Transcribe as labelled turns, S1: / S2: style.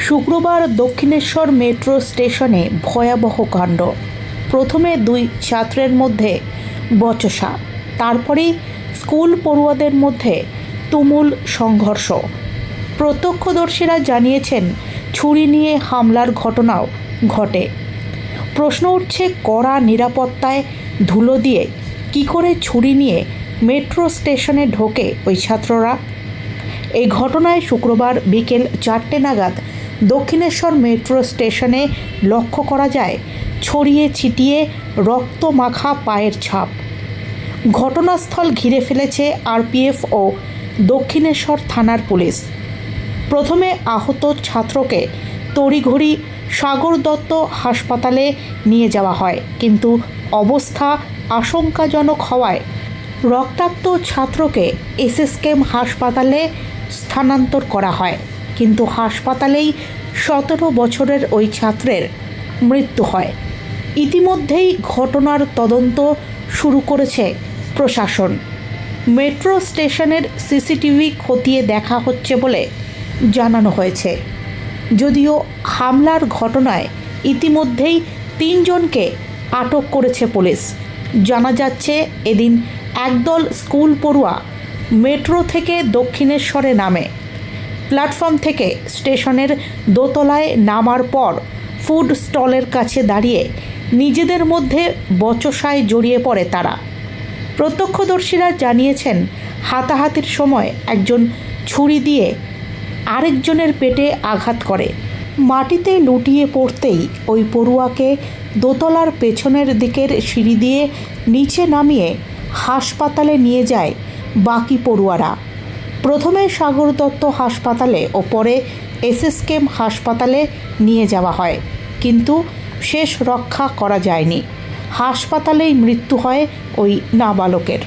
S1: শুক্রবার দক্ষিণেশ্বর মেট্রো স্টেশনে ভয়াবহ কাণ্ড। প্রথমে দুই ছাত্রের মধ্যে বচসা, তারপরেই স্কুল পড়ুয়াদের মধ্যে তুমুল সংঘর্ষ। প্রত্যক্ষদর্শীরা জানিয়েছেন, ছুরি নিয়ে হামলার ঘটনাও ঘটে। প্রশ্ন উঠছে, কড়া নিরাপত্তায় ধুলো দিয়ে কি করে ছুরি নিয়ে মেট্রো স্টেশনে ঢোকে ওই ছাত্ররা? এই ঘটনায় শুক্রবার বিকেল চারটে নাগাদ দক্ষিণেশ্বর মেট্রো স্টেশনে লক্ষ্য করা যায়, ছড়িয়ে ছিটিয়ে রক্ত মাখা পায়ের ছাপ। ঘটনাস্থল ঘিরে ফেলেছে আরপিএফ ও দক্ষিণেশ্বর থানার পুলিশ। প্রথমে আহত ছাত্রকে তড়িঘড়ি সাগর দত্ত হাসপাতালে নিয়ে যাওয়া হয়, কিন্তু অবস্থা আশঙ্কাজনক হওয়ায় রক্তাক্ত ছাত্রকে এসএসকেএম হাসপাতালে স্থানান্তর করা হয়। কিন্তু হাসপাতালেই সতেরো বছরের ওই ছাত্রের মৃত্যু হয়। ইতিমধ্যেই ঘটনার তদন্ত শুরু করেছে প্রশাসন। মেট্রো স্টেশনের সিসিটিভি খতিয়ে দেখা হচ্ছে বলে জানানো হয়েছে। যদিও হামলার ঘটনায় ইতিমধ্যেই তিনজনকে আটক করেছে পুলিশ। জানা যাচ্ছে, এদিন একদল স্কুল পড়ুয়া মেট্রো থেকে দক্ষিণেশ্বরে নামে। প্ল্যাটফর্ম থেকে স্টেশনের দোতলায় নামার পর ফুড স্টলের কাছে দাঁড়িয়ে নিজেদের মধ্যে বচসায় জড়িয়ে পড়ে তারা। প্রত্যক্ষদর্শীরা জানিয়েছেন, হাতাহাতির সময় একজন ছুরি দিয়ে আরেকজনের পেটে আঘাত করে। মাটিতে লুটিয়ে পড়তেই ওই পড়ুয়াকে দোতলার পেছনের দিকের সিঁড়ি দিয়ে নিচে নামিয়ে হাসপাতালে নিয়ে যায় বাকি পড়ুয়ারা। প্রথমে সাগর দত্ত হাসপাতালে ও পরে এসএসকেম হাসপাতালে নিয়ে যাওয়া হয়। কিন্তু শেষ রক্ষা করা যায়নি। হাসপাতালেই মৃত্যু হয় ওই নাবালকের।